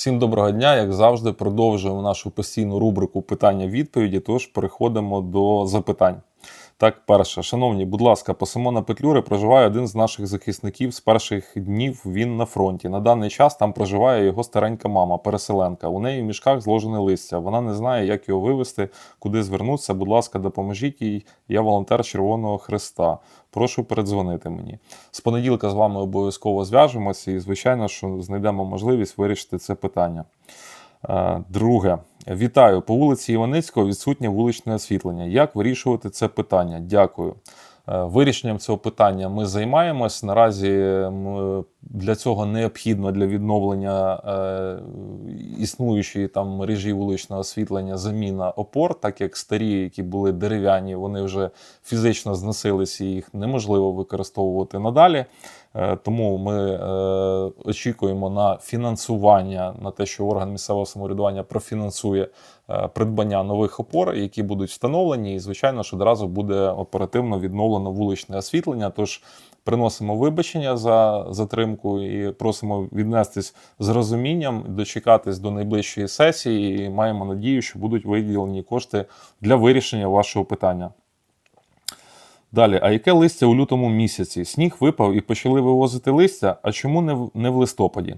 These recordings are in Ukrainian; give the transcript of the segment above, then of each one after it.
Всім доброго дня, як завжди, продовжуємо нашу постійну рубрику питання-відповіді. Тож переходимо до запитань. Так, перше, шановні, будь ласка, по Симона Петлюри проживає один з наших захисників з перших днів. Він на фронті. На даний час там проживає його старенька мама, переселенка. У неї в мішках зложене листя. Вона не знає, як його вивезти, куди звернутися. Будь ласка, допоможіть їй. Я волонтер Червоного Христа. Прошу передзвонити мені. З понеділка з вами обов'язково зв'яжемося і, звичайно, що знайдемо можливість вирішити це питання. Е, Друге, вітаю. По вулиці Іваницького відсутнє вуличне освітлення. Як вирішувати це питання? Дякую. Е, Вирішенням цього питання ми займаємось. Наразі для цього необхідно для відновлення е, існуючої там мережі вуличного освітлення заміна опор, так як старі, які були дерев'яні, вони вже фізично зносилися і їх неможливо використовувати надалі. Е, Тому ми е, очікуємо на фінансування, на те, що орган місцевого самоврядування профінансує е, придбання нових опор, які будуть встановлені. І, звичайно, що одразу буде оперативно відновлено вуличне освітлення. Тож приносимо вибачення за затримку і просимо віднестись з розумінням, дочекатись до найближчої сесії. І маємо надію, що будуть виділені кошти для вирішення вашого питання. Далі, а яке листя у лютому місяці? Сніг випав і почали вивозити листя. А чому не в, не в листопаді?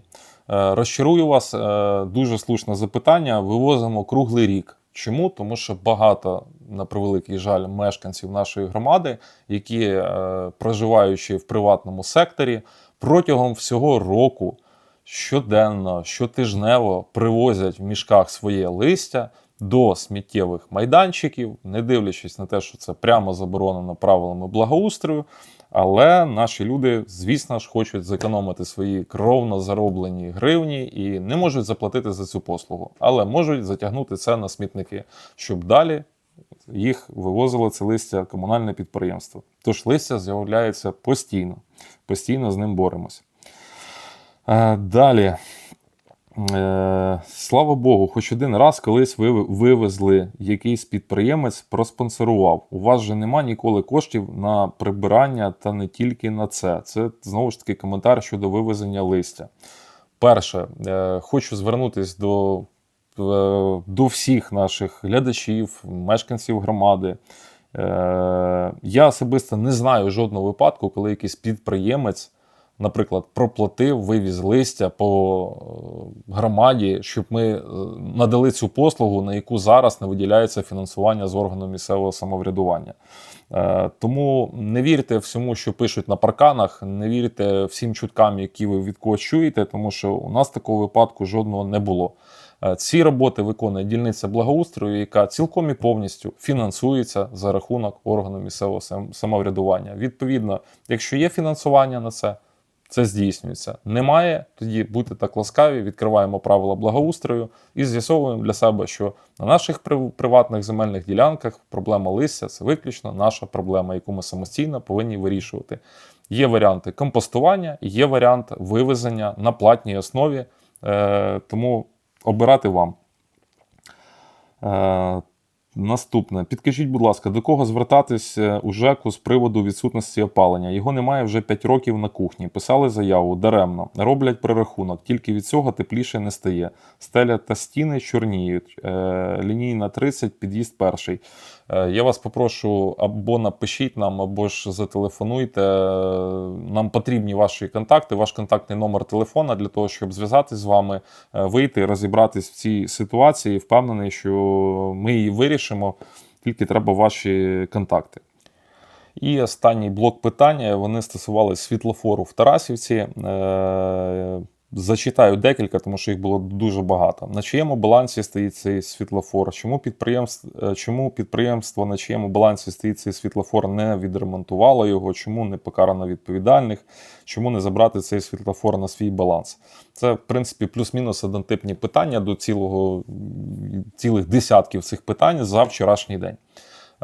Е, розчарую вас, е, дуже слушне запитання. Вивозимо круглий рік. Чому? Тому що багато, на превеликий жаль, мешканців нашої громади, які, е, проживаючи в приватному секторі, протягом всього року щоденно, щотижнево привозять в мішках своє листя до сміттєвих майданчиків, не дивлячись на те, що це прямо заборонено правилами благоустрою. Але наші люди, звісно ж, хочуть зекономити свої кровно зароблені гривні і не можуть заплатити за цю послугу, але можуть затягнути це на смітники, щоб далі їх вивозило це листя комунальне підприємство. Тож листя з'являється постійно, постійно з ним боремось. Е, Далі. Е, Слава Богу, хоч один раз колись ви вивезли якийсь підприємець, проспонсорував. У вас же нема ніколи коштів на прибирання та не тільки на це. Це знову ж таки коментар щодо вивезення листя. Перше, е, хочу звернутися до, е, до всіх наших глядачів, мешканців громади. Я особисто не знаю жодного випадку, коли якийсь підприємець наприклад, проплатив вивіз листя по е, громаді, щоб ми е, надали цю послугу, на яку зараз не виділяється фінансування з органу місцевого самоврядування. Е, Тому не вірте всьому, що пишуть на парканах, не вірте всім чуткам, які ви від когось чуєте, тому що у нас такого випадку жодного не було. Ці роботи виконує дільниця благоустрою, яка цілком і повністю фінансується за рахунок органу місцевого самоврядування. Відповідно, якщо є фінансування на це, це здійснюється. Немає, тоді будьте так ласкаві, відкриваємо правила благоустрою і з'ясовуємо для себе, що на наших приватних земельних ділянках проблема листя це виключно наша проблема, яку ми самостійно повинні вирішувати. Є варіанти компостування, є варіант вивезення на платній основі, е, тому обирати вам. Наступне. Підкажіть, будь ласка, до кого звертатись у ЖЕКу з приводу відсутності опалення? Його немає вже 5 років на кухні. Писали заяву даремно. Роблять прорахунок. Тільки від цього тепліше не стає. Стеля та стіни чорніють. Е, лінійна 30, під'їзд перший. Е, я вас попрошу або напишіть нам, або ж зателефонуйте. Нам потрібні ваші контакти, ваш контактний номер телефона для того, щоб зв'язатись з вами, е, вийти, розібратись в цій ситуації. Впевнений, що ми її вирішимо. Тільки треба ваші контакти. І останній блок питання вони стосувалися світлофору в Тарасівці. Зачитаю декілька, тому що їх було дуже багато. На чиєму балансі стоїть цей світлофор? Чому підприємство, е, чому підприємство на чиєму балансі стоїть цей світлофор не відремонтувало його? Чому не покарано відповідальних? Чому не забрати цей світлофор на свій баланс? Це, в принципі, плюс-мінус однотипні питання до цілого, цілих десятків цих питань за вчорашній день.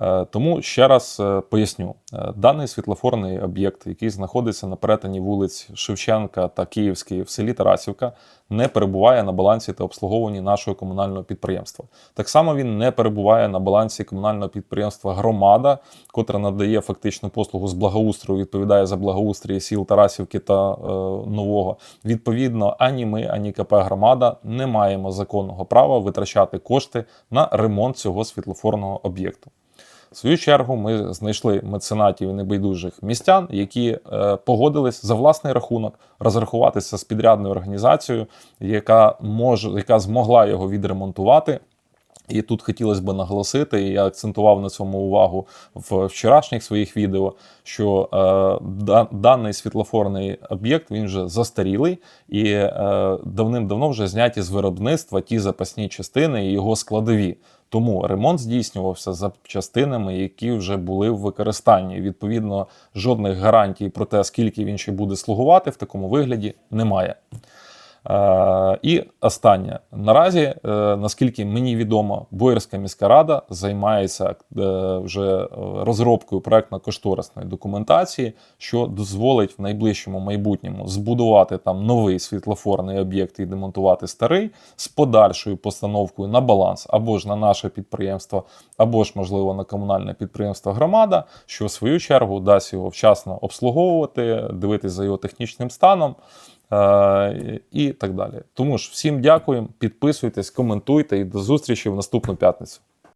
Е, Тому ще раз е, поясню: Е, даний світлофорний об'єкт, який знаходиться на перетині вулиць Шевченка та Київської в селі Тарасівка, не перебуває на балансі та обслуговуванні нашого комунального підприємства. Так само він не перебуває на балансі комунального підприємства Громада, котре надає фактично послугу з благоустрою, відповідає за благоустрій сіл Тарасівки та е, Нового. Відповідно, ані ми, ані КП Громада не маємо законного права витрачати кошти на ремонт цього світлофорного об'єкту. В свою чергу ми знайшли меценатів і небайдужих містян, які е, погодились за власний рахунок розрахуватися з підрядною організацією, яка може, яка змогла його відремонтувати. І тут хотілося б наголосити, і я акцентував на цьому увагу в вчорашніх своїх відео, що е, да, даний світлофорний об'єкт він вже застарілий і е, давним-давно вже зняті з виробництва ті запасні частини і його складові. Тому ремонт здійснювався запчастинами, які вже були в використанні. Відповідно, жодних гарантій про те, скільки він ще буде слугувати в такому вигляді, немає. Е, і останнє наразі, е, наскільки мені відомо, Боярська міська рада займається е, вже розробкою проектно-кошторисної документації, що дозволить в найближчому майбутньому збудувати там новий світлофорний об'єкт і демонтувати старий з подальшою постановкою на баланс або ж на наше підприємство, або ж можливо на комунальне підприємство громада, що в свою чергу дасть його вчасно обслуговувати, дивитися за його технічним станом. Е, і так далі. Тому ж всім дякуємо, підписуйтесь, коментуйте і до зустрічі в наступну п'ятницю.